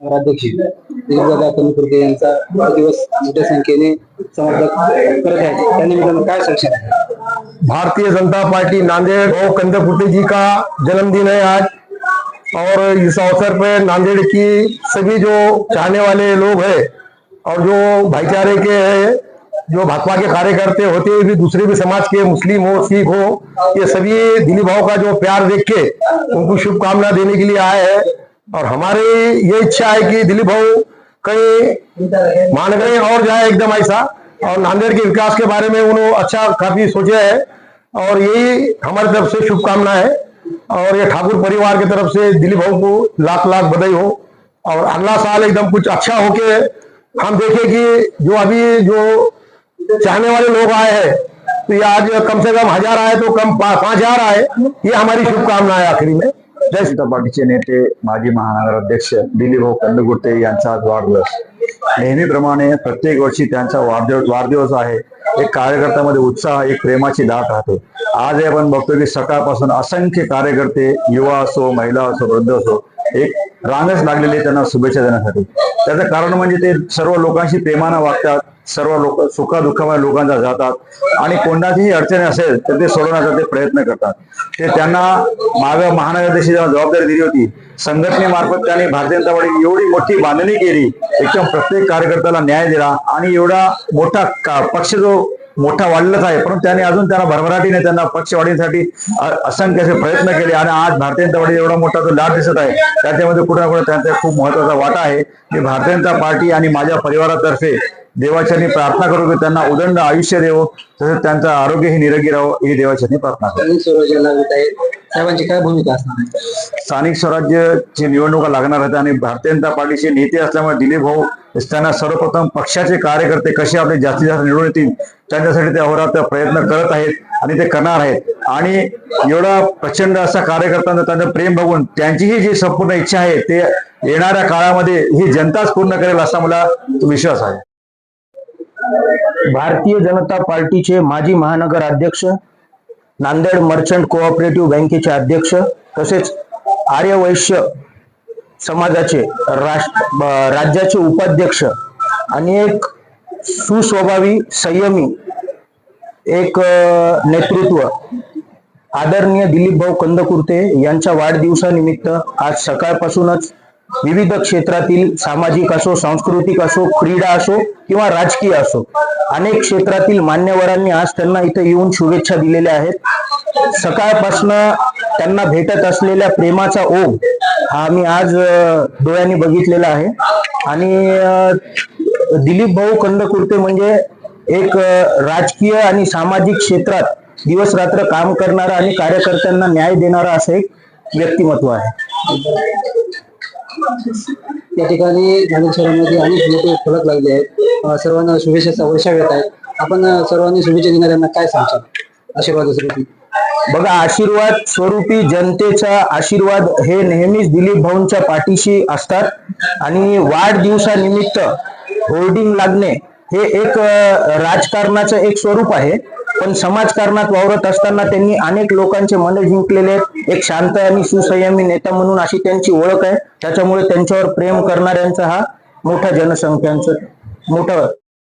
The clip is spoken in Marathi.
नगराध्यक्ष दिलीपदादा कनुपुरके यांचा वाढदिवस मोठ्या समर्थक करत आहेत. भारतीय जनता पार्टी नांदेड़ और कंदकुटे जी का जन्मदिन है आज। और इस अवसर पे नांदेड़ की सभी जो चाहने वाले लोग हैं और जो भाईचारे के हैं, जो भाजपा के कार्यकर्ते होते हुए भी, दूसरे भी समाज के मुस्लिम हो, सिख हो, ये सभी दिलीप भाव का जो प्यार देख के उनको शुभकामना देने के लिए आए हैं। और हमारी ये इच्छा है कि दिलीप भाव कहीं मान गए और जाए एकदम ऐसा। और नांदेड़ के विकास के बारे में उन्होंने अच्छा काफ़ी सोचे है। और यही हमारी तरफ़ से शुभकामना है। और ये ठाकुर परिवार की तरफ़ से दिलीप भाव को लाख लाख बधाई हो। और अगला साल एकदम कुछ अच्छा होके हम देखें कि जो अभी जो चाहने वाले लोग आए हैं तो ये आज कम से कम हज़ार आए तो कम पाँच हज़ार आए, ये हमारी शुभकामना है आखिरी में। जय जनता पार्टीचे नेते माजी महानगराध्यक्ष दिलीपभाऊ कंदकुर्ते यांचा आज वाढदिवस. नेहमीप्रमाणे प्रत्येक वर्षी त्यांचा वाढदिवस वाढदिवस आहे. एक कार्यकर्त्यामध्ये उत्साह एक प्रेमाची दाट राहते. आज आपण बघतो की सकाळपासून असंख्य कार्यकर्ते युवा असो महिला असो वृद्ध असो एक रांगच लागलेली त्यांना शुभेच्छा देण्यासाठी. त्याचं कारण म्हणजे ते सर्व लोकांशी प्रेमानं वागतात सर्व लोक सुखादुःखामध्ये लोकांचा जातात. आणि कोणाचीही अडचणी असेल तर ते सोडवण्याचा ते प्रयत्न करतात. ते त्यांना माग महानगराध्यक्षी जेव्हा जबाबदारी दिली होती संघटनेमार्फत त्यांनी भारतीय जनता पार्टी एवढी मोठी बांधणी केली एकदम प्रत्येक कार्यकर्त्याला न्याय दिला आणि एवढा मोठा का- पक्ष जो मोठा वाढलाच आहे परंतु त्यांनी अजून त्यांना भरभराटीने त्यांना पक्ष वाढीसाठी असंख्य असे प्रयत्न केले आणि आज भारतीय जनता पार्टी एवढा मोठा जो लाट दिसत आहे त्याच्यामध्ये कुठे ना कुठे त्यांचा खूप महत्त्वाचा वाटा आहे. मी भारतीय जनता पार्टी आणि माझ्या परिवारातर्फे देवाच्यांनी प्रार्थना करू की त्यांना उदंड आयुष्य देवो तसेच त्यांचं आरोग्यही निरोगी राहो ही देवाच्यांनी प्रार्थना करू साहेबांची काय भूमिका असणार स्थानिक स्वराज्याची निवडणुका लागणार आहेत आणि भारतीय जनता पार्टीचे नेते असल्यामुळे दिलीप भाऊ त्यांना सर्वप्रथम पक्षाचे कार्यकर्ते कसे आपले जास्तीत जास्त निवडून येतील त्यांच्यासाठी ते अहोरात्र प्रयत्न करत आहेत आणि ते करणार आहेत. आणि एवढा प्रचंड असा कार्यकर्त्यांचं त्यांचं प्रेम बघून त्यांचीही जी संपूर्ण इच्छा आहे ते येणाऱ्या काळामध्ये ही जनताच पूर्ण करेल असा मला विश्वास आहे. भारतीय जनता पार्टीचे माजी महानगर अध्यक्ष नांदेड मर्चंट कोऑपरेटिव्ह बँकेचे अध्यक्ष तसेच आर्यवैश्य समाजाचे राष्ट्र राज्याचे उपाध्यक्ष आणि एक सुस्वभावी संयमी एक नेतृत्व आदरणीय दिलीप भाऊ कंदकुर्ते यांच्या वाढदिवसानिमित्त आज सकाळपासूनच विविध क्षेत्रातील सामाजिक असो सांस्कृतिक असो क्रीडा असो किंवा राजकीय असो अनेक क्षेत्रातील मान्यवरांनी आज त्यांना इथे येऊन शुभेच्छा दिलेल्या आहेत. सकाळपासून त्यांना भेटत असलेल्या प्रेमाचा ओघ हा आम्ही आज डोळ्यांनी बघितलेला आहे. आणि दिलीप भाऊ कंदकुर्ते म्हणजे एक राजकीय आणि सामाजिक क्षेत्रात दिवस रात्र काम करणारा आणि कार्यकर्त्यांना न्याय देणारा असं एक व्यक्तिमत्व आहे. या ठिकाणी नांदेड शहरामध्ये अनेक मोठे फलक लागले आहेत. सर्वांना शुभेच्छा वर्षा येत आहेत. आपण सर्वांनी शुभेच्छा देणाऱ्यांना काय सांगशाल? आशीर्वाद स्वरूपी बघा आशीर्वाद स्वरूपी जनतेचा आशीर्वाद हे नेहमीच दिलीप भाऊंच्या पाठीशी असतात. आणि वाढदिवसानिमित्त होर्डिंग लागणे हे एक राजकारणाचं एक स्वरूप आहे. पण समाजकारणात वावरत असताना त्यांनी अनेक लोकांचे मन जिंकलेले आहेत. एक शांत आणि सुसंयमी नेता म्हणून अशी त्यांची ओळख आहे. त्याच्यामुळे त्यांच्यावर प्रेम करणाऱ्यांचा हा मोठा जनसंख्यांचं मोठं